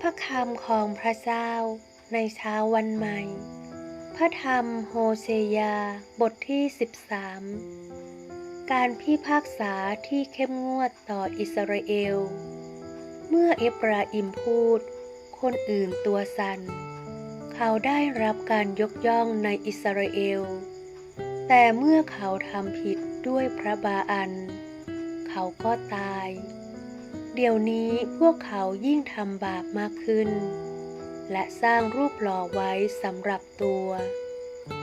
พระคำของพระเจ้าในเช้าวันใหม่ พระธรรมโฮเซยาบทที่ 13 การพิพากษาที่เข้มงวดต่ออิสราเอล เมื่อเอฟราอิมพูด คนอื่นตัวสัน่น เขาได้รับการยกย่องในอิสราเอล แต่เมื่อเขาทำผิดด้วยพระบาอัน เขาก็ตาย เดี๋ยวนี้พวกเขายิ่งทำบาปมากขึ้น และสร้างรูปหล่อไว้สำหรับตัว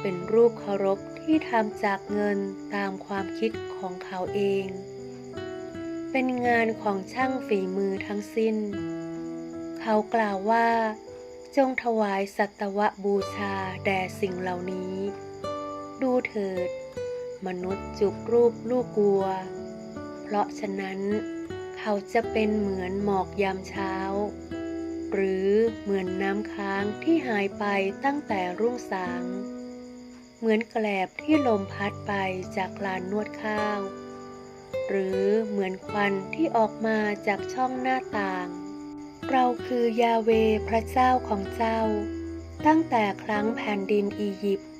เป็นรูปเคารพที่ทำจากเงินตามความคิดของเขาเอง เป็นงานของช่างฝีมือทั้งสิ้น เขากล่าวว่า จงถวายสัตวบูชาแด่สิ่งเหล่านี้ ดูเถิด มนุษย์จุกรูปลูกกลัว เพราะฉะนั้น เขาจะเป็นเหมือนหมอกยามเช้า หรือเหมือนน้ำค้างที่หายไปตั้งแต่รุ่งสาง เหมือนแกลบที่ลมพัดไปจากลานนวดข้าว หรือเหมือนควันที่ออกมาจากช่องหน้าต่าง เราคือยาเวพระเจ้าของเจ้า ตั้งแต่ครั้งแผ่นดินอียิปต์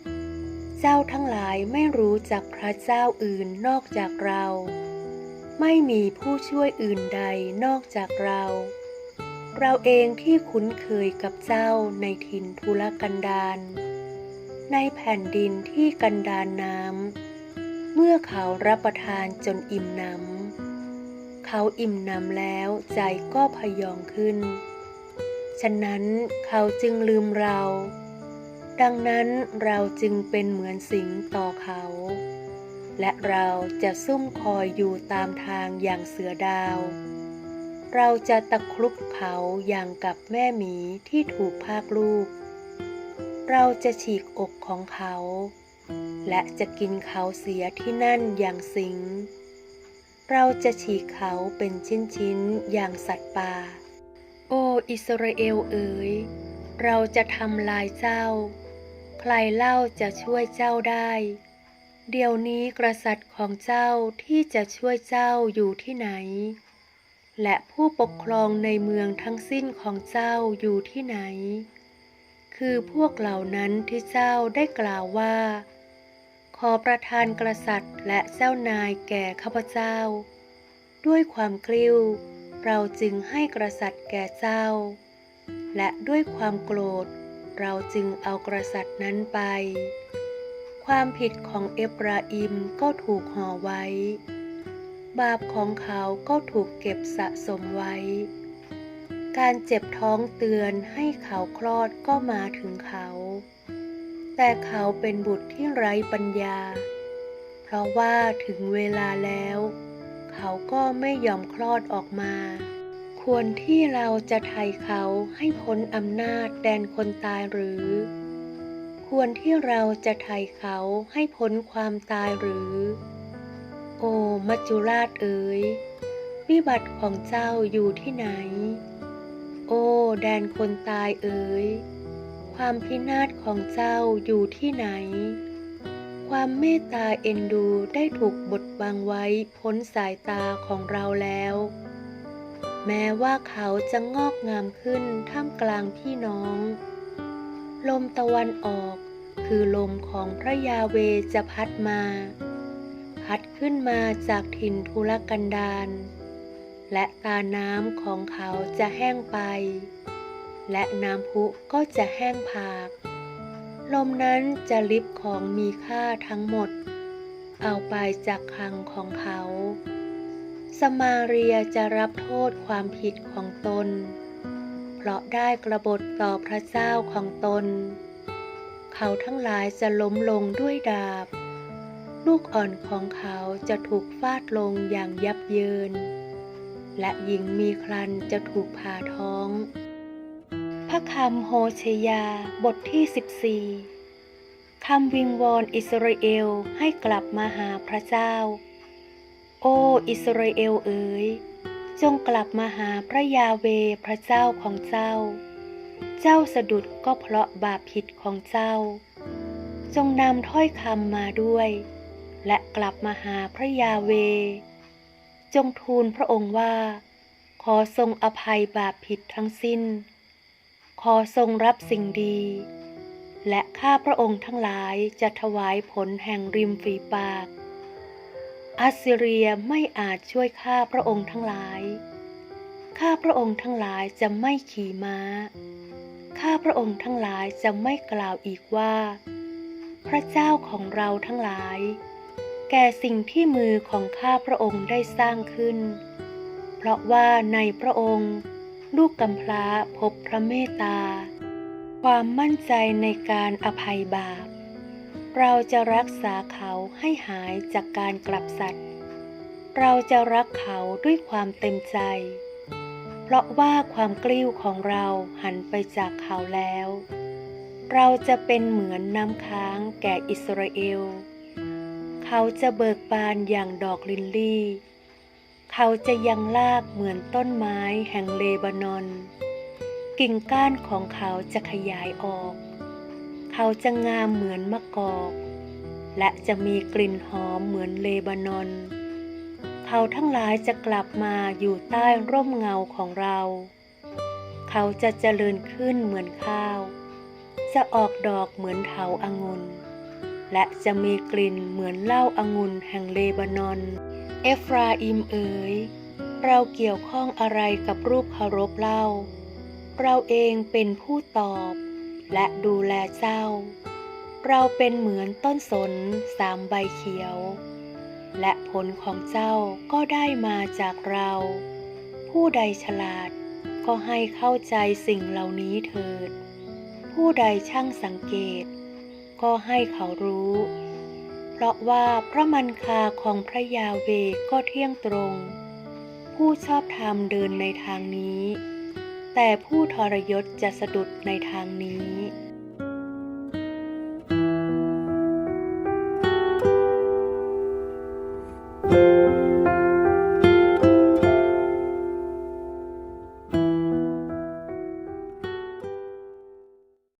เจ้าทั้งหลายไม่รู้จักพระเจ้าอื่นนอกจากเรา ไม่มีผู้ช่วยอื่นใดนอกจากเรา เราเองที่คุ้นเคยกับเจ้าในถิ่นทุรกันดารในแผ่นดินที่กันดารน้ำ เมื่อเขารับประทานจนอิ่มหนำเขาอิ่มหนำแล้วใจก็พยองขึ้น ฉะนั้นเขาจึงลืมเรา ดังนั้นเราจึงเป็นเหมือนสิงต่อเขา และเราจะซุ่มคอยอยู่ตามทางอย่างเสือดาว เราจะตะครุบเขาอย่างกับแม่หมีที่ถูกพากลูก เราจะฉีกอกของเขา และจะกินเขาเสียที่นั่นอย่างสิง เราจะฉีกเขาเป็นชิ้นๆอย่างสัตว์ป่า โอ้อิสราเอลเอ๋ยเราจะทำลายเจ้า ใครเล่าจะช่วยเจ้าได้ เดี๋ยวนี้กษัตริย์ของเจ้าที่จะช่วยเจ้าอยู่ที่ไหน และผู้ปกครองในเมืองทั้งสิ้นของเจ้าอยู่ที่ไหน คือพวกเหล่านั้นที่เจ้าได้กล่าวว่า ขอประทานกษัตริย์และเจ้านายแก่ข้าพเจ้า ด้วยความกลิ้ว เราจึงให้กษัตริย์แก่เจ้า และด้วยความโกรธ เราจึงเอากษัตริย์นั้นไป ความผิดของเอฟราอิมก็ถูกห่อไว้ บาปของเขาก็ถูกเก็บสะสมไว้ การเจ็บท้องเตือนให้เขาคลอดก็มาถึงเขา แต่เขาเป็นบุตรที่ไร้ปัญญา เพราะว่าถึงเวลาแล้ว เขาก็ไม่ยอมคลอดออกมา ควรที่เราจะไถ่เขาให้พ้นอำนาจแดนคนตายหรือ ควรที่เราจะไถ่เขาให้พ้นความตายหรือ โอมัจจุราชเอ๋ยวิบัติของเจ้าอยู่ที่ไหน โอ้แดนคนตายเอ๋ยความพินาศของเจ้าอยู่ที่ไหน ความเมตตาเอ็นดูได้ถูกบดบังไว้พ้นสายตาของเราแล้ว แม้ว่าเขาจะงอกงามขึ้นท่ามกลางพี่น้อง ลมตะวันออก คือลมของพระยาเวจะพัดมา พัดขึ้นมาจากถิ่นทุรกันดารและตาน้ำของเขาจะแห้งไป และน้ำพุก็จะแห้งผาก ลมนั้นจะลิบของมีค่าทั้งหมด เอาไปจากคลังของเขา สมาเรียจะรับโทษความผิดของตน เพราะได้กระบฏต่อพระเจ้าของตน เขาทั้งหลายจะล้มลงด้วยดาบ ลูกอ่อนของเขาจะถูกฟาดลงอย่างยับเยิน และหญิงมีครันจะถูกผ่าท้อง พระคำโฮเชยาบทที่ 14คำวิงวอนอิสราเอลให้กลับมาหาพระเจ้า โอ้อิสราเอลเอ๋ย จงกลับมาหาพระยาเวพระเจ้าของเจ้า เจ้าสะดุดก็เพราะบาปผิดของเจ้า จงนำถ้อยคำมาด้วย และกลับมาหาพระยาเว จงทูลพระองค์ว่า ขอทรงอภัยบาปผิดทั้งสิ้น ขอทรงรับสิ่งดี และข้าพระองค์ทั้งหลายจะถวายผลแห่งริมฝีปาก อัสซีเรียไม่อาจช่วยข้าพระองค์ทั้งหลาย ข้าพระองค์ทั้งหลายจะไม่ขี่ม้า ข้าพระองค์ทั้งหลายจะไม่กล่าวอีกว่า พระเจ้าของเราทั้งหลาย แก่สิ่งที่มือของข้าพระองค์ได้สร้างขึ้น เพราะว่าในพระองค์ ลูกกำพร้าพบพระเมตตา ความมั่นใจในการอภัยบาป เราจะรักษาเขาให้หายจากการกลับสัตว์ เราจะรักเขาด้วยความเต็มใจ เพราะว่าความกลิ้วของเราหันไปจากเขาแล้ว เราจะเป็นเหมือนน้ำค้างแก่อิสราเอล เขาจะเบิกบานอย่างดอกลินลี่ เขาจะยังลากเหมือนต้นไม้แห่งเลบานอน กิ่งก้านของเขาจะขยายออก เขาจะงามเหมือนมะกอก และจะมีกลิ่นหอมเหมือนเลบานอน เขาทั้งหลายจะกลับมาอยู่ใต้ร่มเงาของเรา เขาจะเจริญขึ้นเหมือนข้าว จะออกดอกเหมือนเถาอางุ่น และจะมีกลิ่นเหมือนเหล้าอางุ่นแห่งเลบานอน เอฟราอิมเอ๋ย เราเกี่ยวข้องอะไรกับรูปเคารพเล่า เราเองเป็นผู้ตอบ และดูแลเจ้า เราเป็นเหมือนต้นสนสามใบเขียว และผลของเจ้าก็ได้มาจากเรา ผู้ใดฉลาดก็ให้เข้าใจสิ่งเหล่านี้เถิด ผู้ใดช่างสังเกต ก็ให้เขารู้ เพราะว่าพระมันคาของพระยาเวก็เที่ยงตรง ผู้ชอบธรรมเดินในทางนี้ แต่ผู้ทรยศจะสะดุดในทางนี้